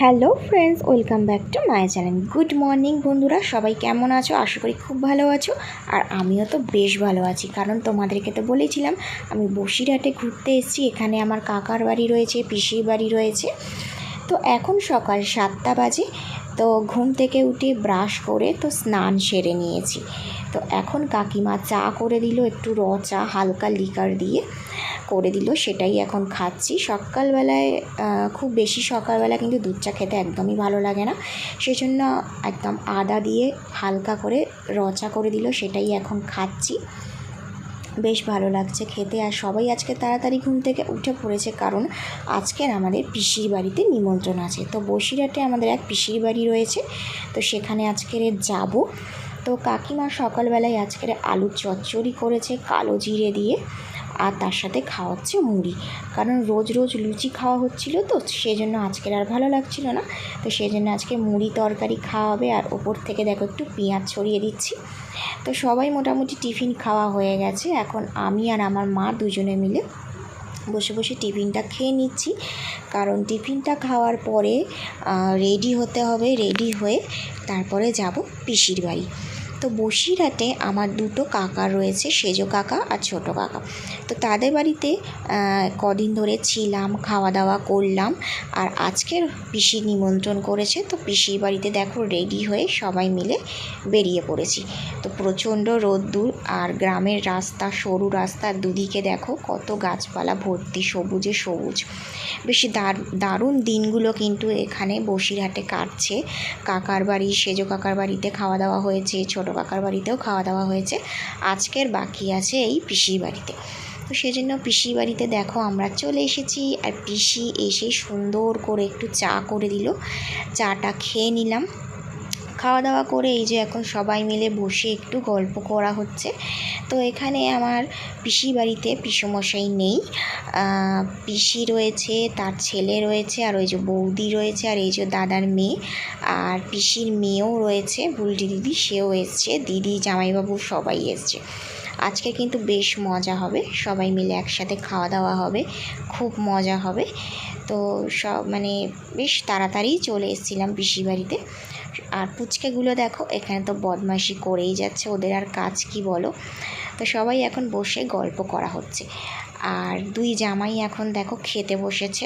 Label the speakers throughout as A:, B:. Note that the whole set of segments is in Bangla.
A: Hello friends, welcome back to my channel. Good morning বন্ধুরা, সবাই কেমন আছো? আশা করি খুব ভালো আছো। আর আমিও তো বেশ ভালো আছি। কারণ তোমাদেরকে তো বলেছিলাম, আমি বসিরহাটে ঘুরতে এসেছি। এখানে আমার কাকার বাড়ি রয়েছে, পিসির বাড়ি রয়েছে। তো এখন সকাল সাতটা বাজে, তো ঘুম থেকে উঠে ব্রাশ করে তো স্নান সেরে নিয়েছি। তো এখন কাকিমা চা করে দিল, একটু র চা, হালকা লিকার দিয়ে করে দিল, সেটাই এখন খাচ্ছি। সকালবেলায় খুব বেশি সকালবেলা কিন্তু দুধ চা খেতে একদমই ভালো লাগে না। সেই জন্য একদম আদা দিয়ে হালকা করে র চা করে দিল, সেটাই এখন খাচ্ছি। বেশ ভালো লাগছে খেতে। আর সবাই আজকে তাড়াতাড়ি ঘুম থেকে উঠে পড়েছে কারণ আজকের আমাদের পিসির বাড়িতে নিমন্ত্রণ আছে। তো বসিরহাটে আমাদের এক পিসির বাড়ি রয়েছে, তো সেখানে আজকের যাব। তো কাকিমা সকালবেলায় আজকের আলুর চচ্চড়ি করেছে কালো জিরে দিয়ে, আর তার সাথে খাওয়াচ্ছে মুড়ি। কারণ রোজ রোজ লুচি খাওয়া হচ্ছিল তো সেই জন্য আজকের আর ভালো লাগছিল না। তো সেই জন্য আজকে মুড়ি তরকারি খাওয়াবে আর ওপর থেকে দেখো একটু পেঁয়াজ ছড়িয়ে দিচ্ছি। তো সবাই মোটামুটি টিফিন খাওয়া হয়ে গেছে। এখন আমি আর আমার মা দুজনে মিলে বসে বসে টিফিনটা খেয়ে নিচ্ছি। কারণ টিফিনটা খাওয়ার পরে রেডি হতে হবে, রেডি হয়ে তারপরে যাব পিসির বাড়ি। তো বসিরহাটে আমার দুটো কাকা রয়েছে, সেজো কাকা আর ছোট কাকা। তো তাদের বাড়িতে কদিন ধরে ছিলাম খাওয়া দাওয়া করলাম আর আজকের পিসি নিমন্ত্রণ করেছে। তো পিসির বাড়িতে দেখো রেডি হয়ে সবাই মিলে বেরিয়ে পড়েছি। তো প্রচণ্ড রোদ্দুর আর গ্রামের রাস্তা, সরু রাস্তা দুদিকে দেখো কত গাছপালা ভর্তি, সবুজে সবুজ। বেশি দার, দারুণ দিনগুলো কিন্তু এখানে বসিরহাটে কাটছে। কাকার বাড়ি, সেজো কাকার বাড়িতে খাওয়া দাওয়া হয়েছে, ছোটো কাকার বাড়িতেও খাওয়া দাওয়া হয়েছে। আজকের বাকি আছে এই পিসির বাড়িতে। তো সেজন্য পিসির বাড়িতে দেখো আমরা চলে এসেছি আর পিসি এসে সুন্দর করে একটু চা করে দিল। চাটা খেয়ে নিলাম। খাওয়া দাওয়া করে এই যে এখন সবাই মিলে বসে একটু গল্প করা হচ্ছে। তো এখানে আমার পিসি বাড়িতে পিসমশাই নেই। পিসি রয়েছে, তার ছেলে রয়েছে, আর ওই যে বৌদি রয়েছে, আর এই যে দাদার মেয়ে। আর পিসির মেয়েও রয়েছে বুলটি দিদি সেও এসছে, দিদি, জামাইবাবু সবাই এসছে। আজকে কিন্তু বেশ মজা হবে, সবাই মিলে একসাথে খাওয়া দাওয়া হবে, খুব মজা হবে। তো সব মানে বেশ তাড়াতাড়ি চলে এসেছিলাম পিসি বাড়িতে। আর পুচকেগুলো দেখো, এখানে তো বদমাইশি করেই যাচ্ছে, ওদের আর কাজ কি বলো? তো সবাই এখন বসে গল্প করা হচ্ছে। আর দুই জামাই এখন দেখো খেতে বসেছে।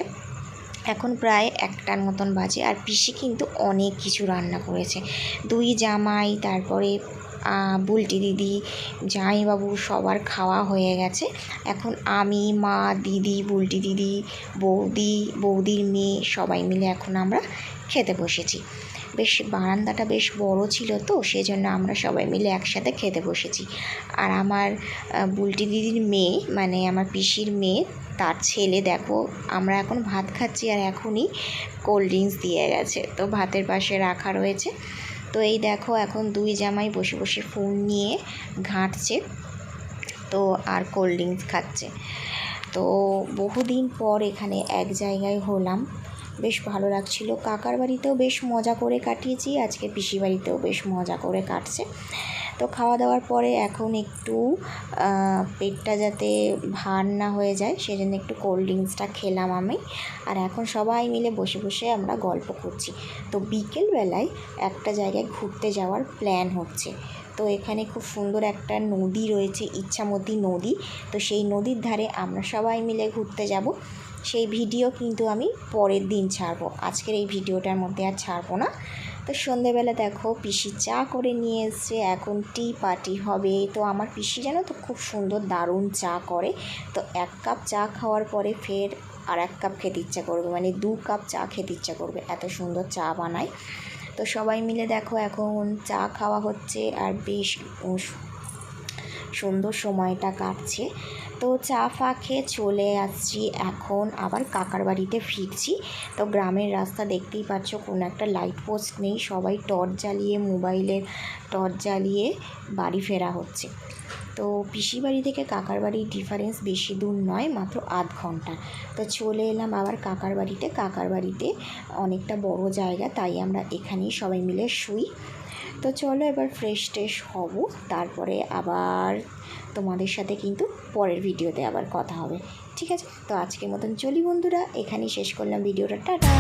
A: এখন প্রায় একটার মতন বাজে, আর পিসি কিন্তু অনেক কিছু রান্না করেছে। দুই জামাই, তারপরে বুলটি দিদি, জামাইবাবু সবার খাওয়া হয়ে গেছে। এখন আমি, মা, দিদি, বুলটি দিদি, বৌদি, বৌদির মেয়ে সবাই মিলে এখন আমরা খেতে বসেছি। বেশ, বারান্দাটা বেশ বড় ছিল তো সেই জন্য আমরা সবাই মিলে একসাথে খেতে বসেছি। আর আমার বুলটি দিদির মেয়ে মানে আমার পিসির মেয়ে, তার ছেলে, দেখো, আমরা এখন ভাত খাচ্ছি আর এখনই কোল্ড ড্রিঙ্কস দিয়ে গেছে। তো ভাতের পাশে রাখা রয়েছে। তো এই দেখো এখন দুই জামাই বসে বসে ফোন নিয়ে ঘাঁটছে, তো আর কোল্ড ড্রিঙ্কস খাচ্ছে। তো বহুদিন পর এখানে এক জায়গায় হলাম। বেশ ভালো লাগছিল। কাকার বাড়িতেও বেশ মজা করে কাটিয়েছি, আজকে পিসি বাড়িতেও বেশ মজা করে কাটছে। তো খাওয়া দাওয়ার পরে এখন একটু পেটটা যাতে ভার না হয়ে যায়, সেজন্য একটু কোল্ড ড্রিঙ্কসটা খেলাম আমি। আর এখন সবাই মিলে বসে বসে আমরা গল্প করছি। তো বিকেলবেলায় একটা জায়গায় ঘুরতে যাওয়ার প্ল্যান হচ্ছে। তো এখানে খুব সুন্দর একটা নদী রয়েছে, ইচ্ছামতি নদী। তো সেই নদীর ধারে আমরা সবাই মিলে ঘুরতে যাব। সেই ভিডিও কিন্তু আমি পরের দিন ছাড়বো। আজকের এই ভিডিওটার মধ্যে আর ছাড়বো না। তো সন্ধেবেলা দেখো, পিসি চা করে নিয়ে এসছে, এখন টি পার্টি হবে। তো আমার পিসি জানো তো খুব সুন্দর দারুণ চা করে। তো এক কাপ চা খাওয়ার পরে ফের আর এক কাপ খেতে ইচ্ছা করবে মানে দু কাপ চা খেতে ইচ্ছা করবে, এত সুন্দর চা বানায়। তো সবাই মিলে দেখো, এখন চা খাওয়া হচ্ছে আর বেশ সুন্দর সময়টা কাটছে। তো চা ফা খেয়ে চলে আসছি। এখন আবার কাকার বাড়িতে ফিরছি। তো গ্রামের রাস্তা দেখতেই পাচ্ছ, কোনো একটা লাইট পোস্ট নেই। সবাই টর্চ জ্বালিয়ে মোবাইলের টর্চ জ্বালিয়ে বাড়ি ফেরা হচ্ছে। তো পিসি বাড়ি থেকে কাকার বাড়ির ডিফারেন্স বেশি দূর নয়, মাত্র আধ ঘণ্টা। তো চলে এলাম আবার কাকার বাড়িতে। কাকার বাড়িতে অনেকটা বড় জায়গা, তাই আমরা এখানেই সবাই মিলে শুই। তো চলো এবার ফ্রেশ ট্রেশ হব, তারপরে আবার তোমাদের সাথে কিন্তু পরের ভিডিওতে আবার কথা হবে, ঠিক আছে? তো আজকের মতন চলি বন্ধুরা, এখানেই শেষ করলাম ভিডিওটা টাটা!